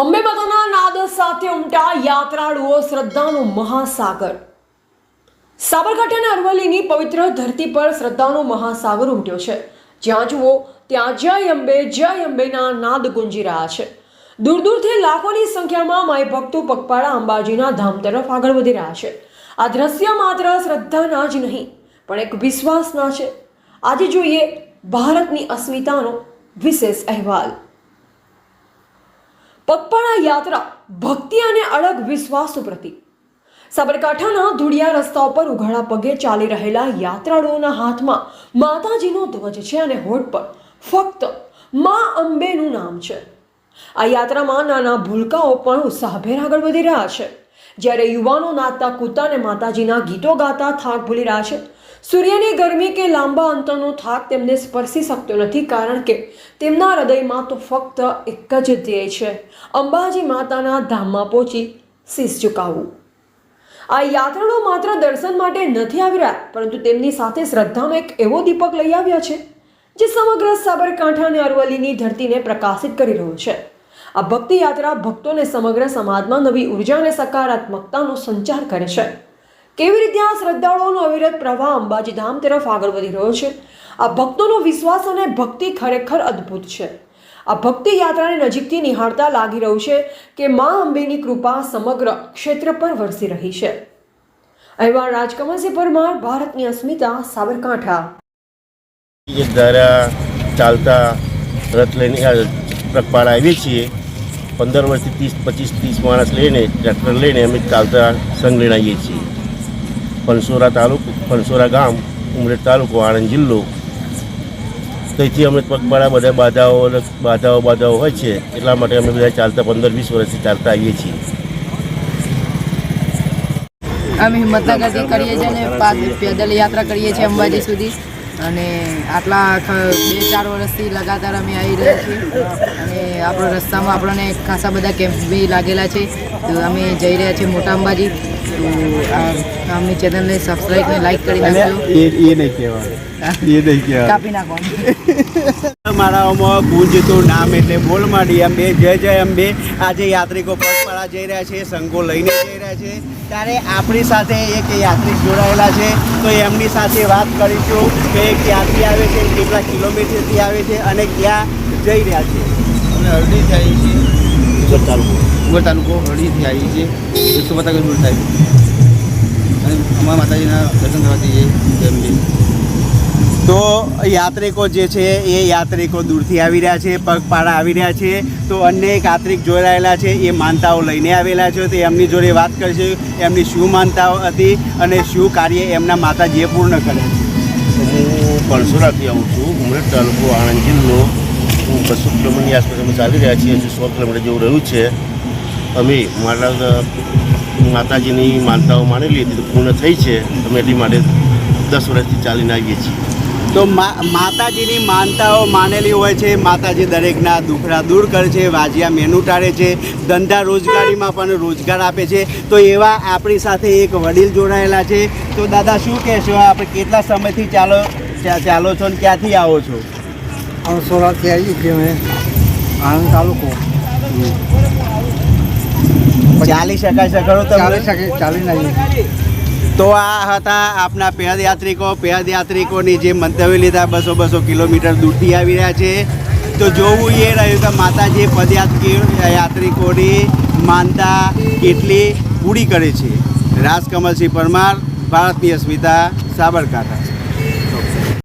અંબે માતાના નાદ સાથે ઉમટા યાત્રાળુઓ શ્રદ્ધાનો મહાસાગર. સાબરકાંઠાના અરવલ્લીની પવિત્ર ધરતી પર શ્રદ્ધાનો મહાસાગર ઉમટ્યો છે. જ્યાં જુઓ, ત્યાં જય અંબે, જય અંબેના નાદ ગુંજી રહ્યા છે. દૂર દૂરથી લાખોની સંખ્યામાં માય ભક્તો પગપાળા અંબાજીના ધામ તરફ આગળ વધી રહ્યા છે. આ દ્રશ્ય માત્ર શ્રદ્ધાના જ નહીં, પણ એક વિશ્વાસના છે. આજે જોઈએ ભારતની અસ્મિતાનો વિશેષ અહેવાલ. પગપાળા યાત્રા ભક્તિ અને અળગ વિશ્વાસનું પ્રતીક સાબરકાંઠાના ધૂળિયા રસ્તા ઉપર ઉઘાડા પગે ચાલી રહેલા યાત્રાળુઓના હાથમાં માતાજીનો ધ્વજ છે અને હોઠ પર ફક્ત મા અંબેનું નામ છે. આ યાત્રામાં નાના ભૂલકાઓ પણ ઉત્સાહભેર આગળ વધી રહ્યા છે. જ્યારે યુવાનો નાચતા કૂદતા અને માતાજીના ગીતો ગાતા થાક ભૂલી રહ્યા છે સૂર્યની ગરમી કે લાંબા અંતરનો થાક તેમને સ્પર્શી શકતો નથી કારણ કે તેમના હૃદયમાં તો ફક્ત એક જ ધ્યેય છે. અંબાજી માતાના ધામમાં પહોંચી શીશ ચુકાવવું આ યાત્રાળુઓ માત્ર દર્શન માટે નથી આવી રહ્યા, પરંતુ તેમની સાથે શ્રદ્ધામાં એક એવો દીપક લઈ આવ્યા છે, જે સમગ્ર સાબરકાંઠા અને અરવલ્લીની ધરતીને પ્રકાશિત કરી રહ્યો છે. આ ભક્તિ યાત્રા ભક્તોને સમગ્ર સમાજમાં નવી ઊર્જા અને સકારાત્મકતાનો સંચાર કરે છે. કેવી રીતે આ શ્રદ્ધાળુઓનો અવિરત પ્રવાહ અંબાજી ધામ તરફ આગળ વધી રહ્યો છે? આ ભક્તોનો વિશ્વાસ અને ભક્તિ ખરેખર અદ્ભુત છે. આ ભક્તિ યાત્રાને નજીકથી નિહાળતા લાગી રહ્યું છે કે મા અંબેની કૃપા સમગ્ર ક્ષેત્ર પર વરસી રહી છે. અહેવાલ રાજકમલસિંહ પરમાર ભારતની અસ્મિતા સાબરકાંઠા. દ્વારા ચાલતા રથ લઈને પગપાળા આવીએ છીએ, પંદર વર્ષથી ત્રીસ, પચીસ, ત્રીસ માણસ લઈને, ટ્રેક્ટર લઈને અમે ચાલતા સંઘ લઈને આવીએ છીએ. પનસોરા તાલુકો ફણસોરા ગામ, ઉમરેઠ તાલુકો, આણંદ જિલ્લો. ત્યાંથી અમે પગપાળા બધા બાધાઓ બાધાઓ બાધાઓ હોય છે, એટલા માટે અમે બધા ચાલતા પંદર વીસ વર્ષથી ચાલતા આવીએ છીએ. અમે હિંમતનગરથી કરીએ છીએ અને પેદલ યાત્રા કરીએ છીએ અંબાજી સુધી. અને આટલા બે ચાર વર્ષથી લગાતાર અમે આવી રહ્યા છીએ. અને આપણો રસ્તામાં આપણને ખાસા બધા કેમ્પ બી લાગેલા છે. અમે જઈ રહ્યા છીએ મોટા અંબાજી. તો આ આમની ચેનલને સબસ્ક્રાઇબ ને લાઈક કરી નાખજો. એ એ નહીં કહેવાય. એ નહીં કહેવાય. કાપી નાખો મારાઓમાં ગુંજતું નામ એટલે બોલ માંડી અંબે જય જય અંબે. આજે યાત્રિકો પગપાળા જઈ રહ્યા છે સંઘો લઈને જઈ રહ્યા છે. ત્યારે આપણી સાથે એક યાત્રિક જોડાયેલા છે. તો એમની સાથે વાત કરીશું કે ક્યાંથી આવે છે કેટલા કિલોમીટરથી આવે છે અને ક્યાં જઈ રહ્યા છે. અમે હળદીથી આવીએ છીએ તાલુકો તાલુકો હળીથી આવી છે. એકસો પચાસ કિલોમીટર થાય અને અમારા માતાજીના દર્શન કરવાથી જઈએ જેમ તો યાત્રિકો જે છે એ યાત્રિકો દૂરથી આવી રહ્યા છે પગપાળા આવી રહ્યા છે. તો અન્ય એક યાત્રિક જોડાયેલા છે એ માનતાઓ લઈને આવેલા છે. તો એમની જોડે વાત કરીશું એમની શું માનતાઓ હતી અને શું કાર્ય એમના માતાજીએ પૂર્ણ કરે છે. હું પણસોરાથી આવું છું ઉમરેઠ તાલુકો આણંદ જિલ્લો. હું બસો કિલોમીટરની આસપાસ અમે ચાલી રહ્યા છીએ હજુ સો કિલોમીટર જેવું રહ્યું છે. અમે મારા માતાજીની માનતાઓ માની લીધી પૂર્ણ થઈ છે. અમે એટલી માટે દસ વર્ષથી ચાલીને આવીએ છીએ. તો મા- માતાજીની માનતાઓ માનેલી હોય છે માતાજી દરેકના દુખડા દૂર કરે છે વાજિયા મેનુ ટાળે છે ધંધા રોજગારીમાં પણ રોજગાર આપે છે. તો એવા આપણી સાથે એક વડીલ જોડાયેલા છે. તો દાદા શું કહેશો? આપણે કેટલા સમયથી ચાલો ચાલો છો ને ક્યાંથી આવો છો? સોરાથી આવી છીએ અમે. આણંદ તાલુકો. ચાલી શકાય છે ખરું ચાલી શકે ચાલી નહીં તો આ હતા આપના પદયાત્રિકો. પદયાત્રિકોની જે મંતવ્ય લીધા બસો બસો કિલોમીટર દૂરથી આવી રહ્યા છે. તો જોવું એ રહ્યું કે માતાજી પદયાત્રી યાત્રિકોની માનતા કેટલી પૂરી કરે છે. રાજકમલસિંહ પરમાર ભારતની અસ્મિતા સાબરકાંઠા.